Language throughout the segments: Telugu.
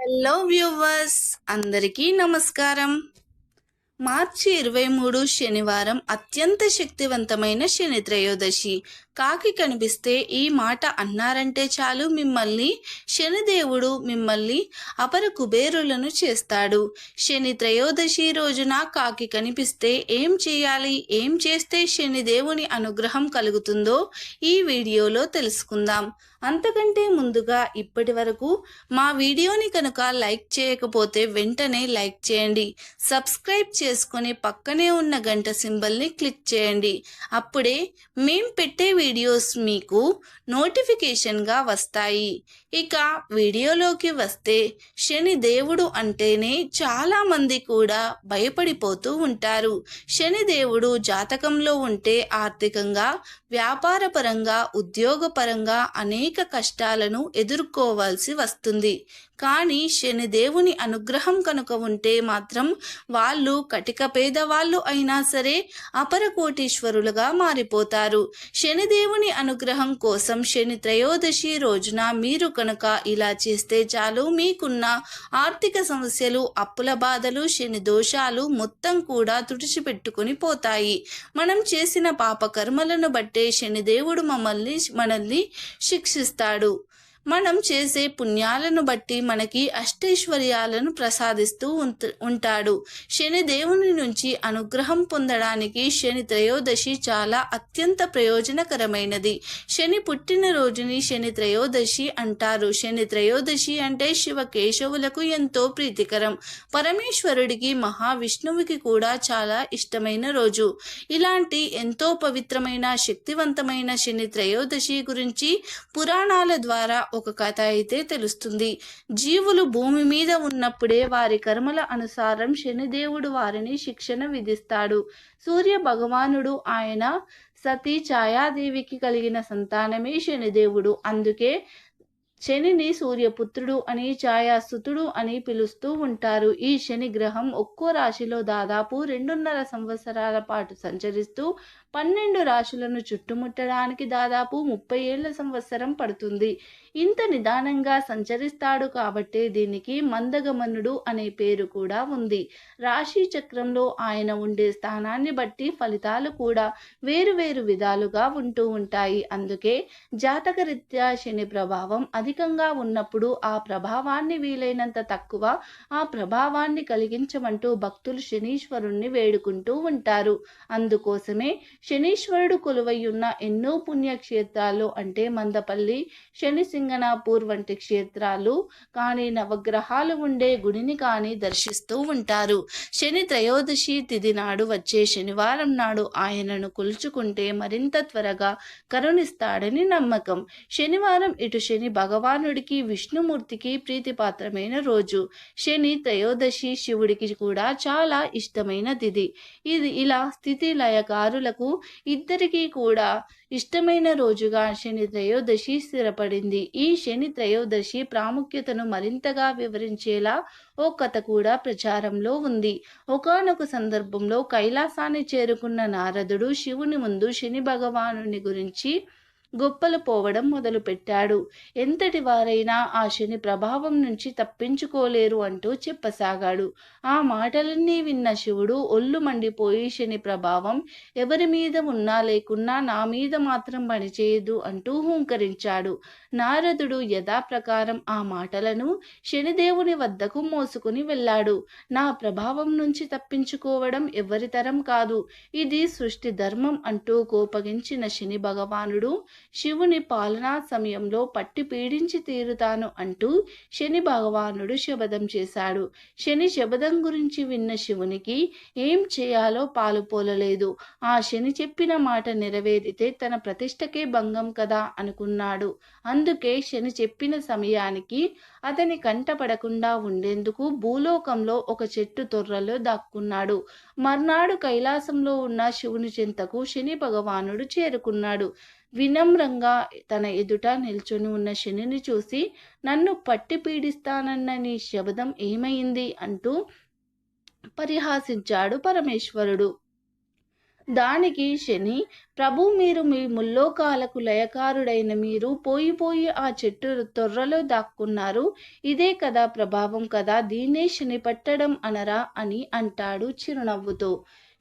హలో వ్యూవర్స్ అందరికీ నమస్కారం. మార్చి ఇరవై మూడు శనివారం అత్యంత శక్తివంతమైన శని త్రయోదశి. కాకి కనిపిస్తే ఈ మాట అన్నారంటే చాలు. మిమ్మల్ని శనిదేవుడు మిమ్మల్ని అపర కుబేరులను చేస్తాడు. శని త్రయోదశి రోజున కాకి కనిపిస్తే ఏం చేయాలి? ఏం చేస్తే శనిదేవుని అనుగ్రహం కలుగుతుందో ఈ వీడియోలో తెలుసుకుందాం. అంతకంటే ముందుగా ఇప్పటి వరకు మా వీడియోని కనుక లైక్ చేయకపోతే వెంటనే లైక్ చేయండి. సబ్స్క్రైబ్ చేసుకుని పక్కనే ఉన్న గంట సింబల్ని క్లిక్ చేయండి. అప్పుడే మేం పెట్టే వీడియోస్ మీకు నోటిఫికేషన్గా వస్తాయి. ఇక వీడియోలోకి వస్తే శని దేవుడు అంటేనే చాలా మంది కూడా భయపడిపోతూ ఉంటారు. శని దేవుడు జాతకంలో ఉంటే ఆర్థికంగా వ్యాపారపరంగా ఉద్యోగపరంగా అనేక కష్టాలను ఎదుర్కోవాల్సి వస్తుంది. కానీ శనిదేవుని అనుగ్రహం కనుక ఉంటే మాత్రం వాళ్ళు కటిక పేదవాళ్ళు అయినా సరే అపర కోటీశ్వరులుగా మారిపోతారు. శనిదేవుని అనుగ్రహం కోసం శని త్రయోదశి రోజున మీరు కనుక ఇలా చేస్తే చాలు. మీకున్న ఆర్థిక సమస్యలు అప్పుల బాధలు శని దోషాలు మొత్తం కూడా తుడిచిపెట్టుకుని పోతాయి. మనం చేసిన పాపకర్మలను బట్టి శనిదేవుడు మమ్మల్ని మనల్ని శిక్షిస్తాడు. మనం చేసే పుణ్యాలను బట్టి మనకి అష్టైశ్వర్యాలను ప్రసాదిస్తూ ఉంటాడు. శని దేవుని నుంచి అనుగ్రహం పొందడానికి శని త్రయోదశి చాలా అత్యంత ప్రయోజనకరమైనది. శని పుట్టినరోజుని శని త్రయోదశి అంటారు. శని త్రయోదశి అంటే శివ కేశవులకు ఎంతో ప్రీతికరం. పరమేశ్వరుడికి మహావిష్ణువుకి కూడా చాలా ఇష్టమైన రోజు. ఇలాంటి ఎంతో పవిత్రమైన శక్తివంతమైన శని త్రయోదశి గురించి పురాణాల ద్వారా ఒక కథ అయితే తెలుస్తుంది. జీవులు భూమి మీద ఉన్నప్పుడే వారి కర్మల అనుసారం శనిదేవుడు వారిని శిక్షణ విధిస్తాడు. సూర్య భగవానుడు ఆయన సతీ ఛాయాదేవికి కలిగిన సంతానమే శనిదేవుడు. అందుకే శనిని సూర్యపుత్రుడు అని ఛాయాసుతుడు అని పిలుస్తూ ఉంటారు. ఈ శని గ్రహం ఒక్కో రాశిలో దాదాపు రెండున్నర సంవత్సరాల పాటు సంచరిస్తూ పన్నెండు రాశులను చుట్టుముట్టడానికి దాదాపు ముప్పై ఏళ్ళ సంవత్సరం పడుతుంది. ఇంత నిదానంగా సంచరిస్తాడు కాబట్టే దీనికి మందగమనుడు అనే పేరు కూడా ఉంది. రాశి చక్రంలో ఆయన ఉండే స్థానాన్ని బట్టి ఫలితాలు కూడా వేరు వేరు విధాలుగా ఉంటూ ఉంటాయి. అందుకే జాతకరీత్యా శని ప్రభావం అధికంగా ఉన్నప్పుడు ఆ ప్రభావాన్ని వీలైనంత తక్కువ ఆ ప్రభావాన్ని కలిగించమంటూ భక్తులు శనీశ్వరుణ్ణి వేడుకుంటూ ఉంటారు. అందుకోసమే శనీశ్వరుడు కొలువయ్యున్న ఎన్నో పుణ్యక్షేత్రాలు అంటే మందపల్లి శని సింగనాపూర్ వంటి క్షేత్రాలు కానీ నవగ్రహాలు ఉండే గుడిని కానీ దర్శిస్తూ ఉంటారు. శని త్రయోదశి తిథి నాడు వచ్చే శనివారం నాడు ఆయనను కొలుచుకుంటే మరింత త్వరగా కరుణిస్తాడని నమ్మకం. శనివారం ఇటు శని భగవానుడికి విష్ణుమూర్తికి ప్రీతిపాత్రమైన రోజు. శని త్రయోదశి శివుడికి కూడా చాలా ఇష్టమైన తిథి ఇది ఇలా స్థితి లయకారులకు ఇద్దరికీ కూడా ఇష్టమైన రోజుగా శని త్రయోదశి స్థిరపడింది. ఈ శని త్రయోదశి ప్రాముఖ్యతను మరింతగా వివరించేలా ఓ కథ కూడా ప్రచారంలో ఉంది. ఒకానొక సందర్భంలో కైలాసాన్ని చేరుకున్న నారదుడు శివుని ముందు శని భగవానుని గురించి గొప్పలు పోవడం మొదలుపెట్టాడు. ఎంతటి వారైనా ఆ శని ప్రభావం నుంచి తప్పించుకోలేరు అంటూ చెప్పసాగాడు. ఆ మాటలన్నీ విన్న శివుడు ఒళ్ళు మండిపోయి శని ప్రభావం ఎవరి మీద ఉన్నా లేకున్నా నా మీద మాత్రం పనిచేయదు అంటూ హూంకరించాడు. నారదుడు యథాప్రకారం ఆ మాటలను శనిదేవుని వద్దకు మోసుకుని వెళ్ళాడు. నా ప్రభావం నుంచి తప్పించుకోవడం ఎవరితరం కాదు. ఇది సృష్టి ధర్మం అంటూ కోపగించిన శని భగవానుడు శివుని పాలనా సమయంలో పట్టి పీడించి తీరుతాను అంటూ శని భగవానుడు శబదం చేశాడు. శని శబదం గురించి విన్న శివునికి ఏం చేయాలో పాలుపోలలేదు ఆ శని చెప్పిన మాట నెరవేరితే తన ప్రతిష్టకే భంగం కదా అనుకున్నాడు. అందుకే శని చెప్పిన సమయానికి అతని కంటపడకుండా ఉండేందుకు భూలోకంలో ఒక చెట్టు తొర్రలో దాక్కున్నాడు. మర్నాడు కైలాసంలో ఉన్న శివుని చెంతకు శని భగవానుడు చేరుకున్నాడు. వినమ్రంగా తన ఎదుట నిల్చొని ఉన్న శనిని చూసి నన్ను పట్టి పీడిస్తానన్న నీ శబదం ఏమైంది? అంటూ పరిహాసించాడు పరమేశ్వరుడు. దానికి శని ప్రభు మీరు మీ ముల్లోకాలకు లయకారుడైన మీరు పోయి పోయి ఆ చెట్టు తొర్రలో దాక్కున్నారు. ఇదే కదా ప్రభావం కదా దీన్నే శని పట్టడం అనరా అని అంటాడు చిరునవ్వుతో.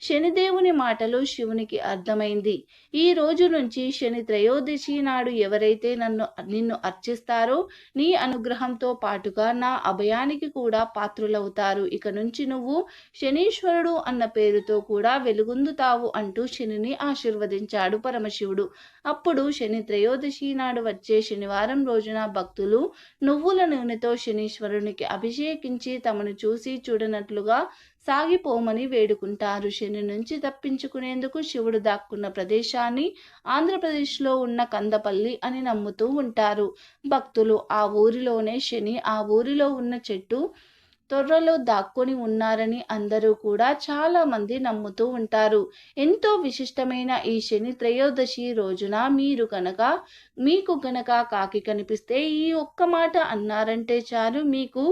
శనిదేవుని మాటలు శివునికి అర్థమైంది. ఈ రోజు నుంచి శని త్రయోదశి నాడు ఎవరైతే నన్ను నిన్ను అర్చిస్తారో నీ అనుగ్రహంతో పాటుగా నా అభయానికి కూడా పాత్రులవుతారు. ఇక నుంచి నువ్వు శనీశ్వరుడు అన్న పేరుతో కూడా వెలుగొందుతావు అంటూ శనిని ఆశీర్వదించాడు పరమశివుడు. అప్పుడు శని త్రయోదశి నాడు వచ్చే శనివారం రోజున భక్తులు నువ్వుల నూనెతో శనీశ్వరునికి అభిషేకించి తమను చూసి చూడనట్లుగా సాగిపోమని వేడుకుంటారు. శని నుంచి తప్పించుకునేందుకు శివుడు దాక్కున్న ప్రదేశాన్ని ఆంధ్రప్రదేశ్లో ఉన్న కందపల్లి అని నమ్ముతూ ఉంటారు. భక్తులు ఆ ఊరిలోనే శని ఆ ఊరిలో ఉన్న చెట్టు తొర్రలో దాక్కొని ఉన్నారని అందరూ కూడా చాలామంది నమ్ముతూ ఉంటారు. ఎంతో విశిష్టమైన ఈ శని త్రయోదశి రోజున మీరు కనుక మీకు కనుక కాకి కనిపిస్తే ఈ ఒక్క మాట అన్నారంటే చాలు మీకు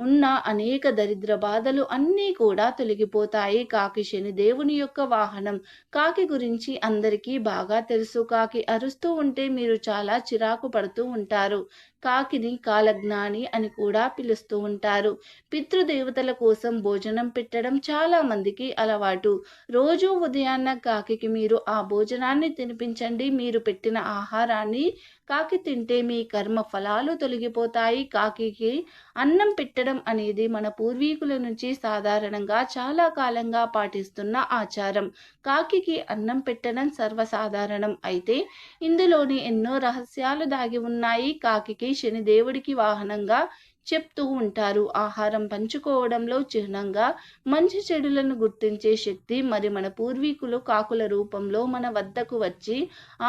ఉన్న అనేక దరిద్ర బాధలు అన్నీ కూడా తొలగిపోతాయి. కాకి శని దేవుని యొక్క వాహనం. కాకి గురించి అందరికీ బాగా తెలుసు. కాకి అరుస్తూ ఉంటే మీరు చాలా చిరాకు పడుతూ ఉంటారు. కాకిని కాలజ్ఞాని అని కూడా పిలుస్తూ ఉంటారు. పితృదేవతల కోసం భోజనం పెట్టడం చాలా మందికి అలవాటు. రోజు ఉదయాన్న కాకి మీరు ఆ భోజనాన్ని తినిపించండి. మీరు పెట్టిన ఆహారాన్ని కాకి తింటే మీ కర్మ ఫలాలు తొలగిపోతాయి. కాకికి అన్నం పెట్టడం అనేది మన పూర్వీకుల నుంచి సాధారణంగా చాలా కాలంగా పాటిస్తున్న ఆచారం. కాకికి అన్నం పెట్టడం సర్వసాధారణం. అయితే ఇందులోని ఎన్నో రహస్యాలు దాగి ఉన్నాయి. కాకికి శనిదేవుడికి వాహనంగా చెప్తూ ఉంటారు. ఆహారం పంచుకోవడంలో చిహ్నంగా మంచి చెడులను గుర్తించే శక్తి మరి మన పూర్వీకులు కాకుల రూపంలో మన వద్దకు వచ్చి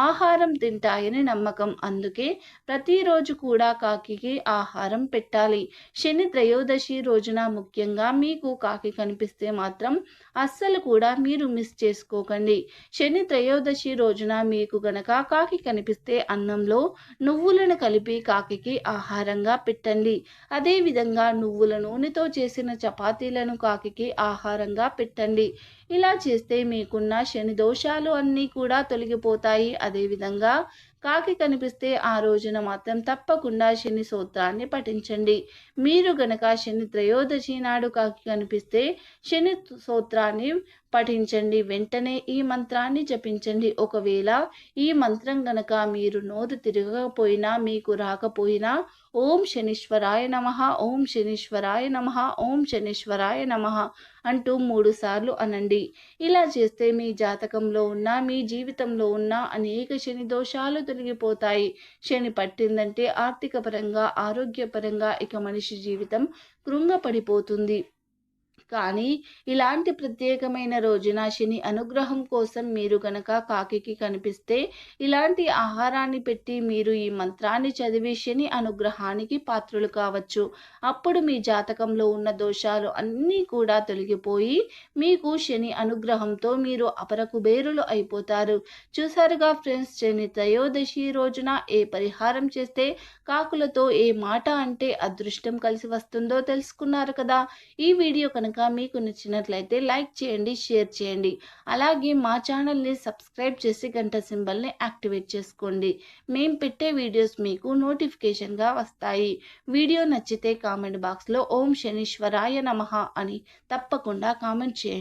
ఆహారం తింటాయని నమ్మకం. అందుకే ప్రతిరోజు కూడా కాకికి ఆహారం పెట్టాలి. శని త్రయోదశి రోజున ముఖ్యంగా మీకు కాకి కనిపిస్తే మాత్రం అస్సలు కూడా మీరు మిస్ చేసుకోకండి. శని త్రయోదశి రోజున మీకు గనక కాకి కనిపిస్తే అన్నంలో నువ్వులను కలిపి కాకికి ఆహారంగా పెట్టండి. అదేవిధంగా నువ్వుల నూనెతో చేసిన చపాతీలను కాకికి ఆహారంగా పెట్టండి. ఇలా చేస్తే మీకున్న శని దోషాలు అన్నీ కూడా తొలగిపోతాయి. అదేవిధంగా కాకి కనిపిస్తే ఆ రోజున మాత్రం తప్పకుండా శని సూత్రాన్ని పఠించండి. మీరు గనక శని త్రయోదశి నాడు కాకి కనిపిస్తే శని సూత్రాన్ని పఠించండి. వెంటనే ఈ మంత్రాన్ని జపించండి. ఒకవేళ ఈ మంత్రం గనక మీరు నోరు తిరగకపోయినా మీకు రాకపోయినా ఓం శనీశ్వరాయ నమ ఓం శనీశ్వరాయ నమ ఓం శనీశ్వరాయ నమ అంటూ మూడు సార్లు అనండి. ఇలా చేస్తే మీ జాతకంలో ఉన్న మీ జీవితంలో ఉన్న అనేక శని దోషాలు తొలగిపోతాయి. శని పట్టిందంటే ఆర్థిక పరంగా ఆరోగ్యపరంగా ఇక మనిషి జీవితం కృంగపడిపోతుంది. కానీ ఇలాంటి ప్రత్యేకమైన రోజున శని అనుగ్రహం కోసం మీరు గనక కాకికి కనిపిస్తే ఇలాంటి ఆహారాన్ని పెట్టి మీరు ఈ మంత్రాన్ని చదివి శని అనుగ్రహానికి పాత్రులు కావచ్చు. అప్పుడు మీ జాతకంలో ఉన్న దోషాలు అన్నీ కూడా తొలగిపోయి మీకు శని అనుగ్రహంతో మీరు అపర కుబేరులు అయిపోతారు. చూసారుగా ఫ్రెండ్స్ శని త్రయోదశి రోజున ఏ పరిహారం చేస్తే కాకులతో ఏ మాట అంటే అదృష్టం కలిసి వస్తుందో తెలుసుకున్నారు కదా? ఈ వీడియో కనుక కనుక మీకు నచ్చినట్లయితే లైక్ చేయండి షేర్ చేయండి. అలాగే మా ఛానల్ని సబ్స్క్రైబ్ చేసి గంట సింబల్ని యాక్టివేట్ చేసుకోండి. మేము పెట్టే వీడియోస్ మీకు నోటిఫికేషన్గా వస్తాయి. వీడియో నచ్చితే కామెంట్ బాక్స్లో ఓం శనీశ్వరాయ నమ అని తప్పకుండా కామెంట్ చేయండి.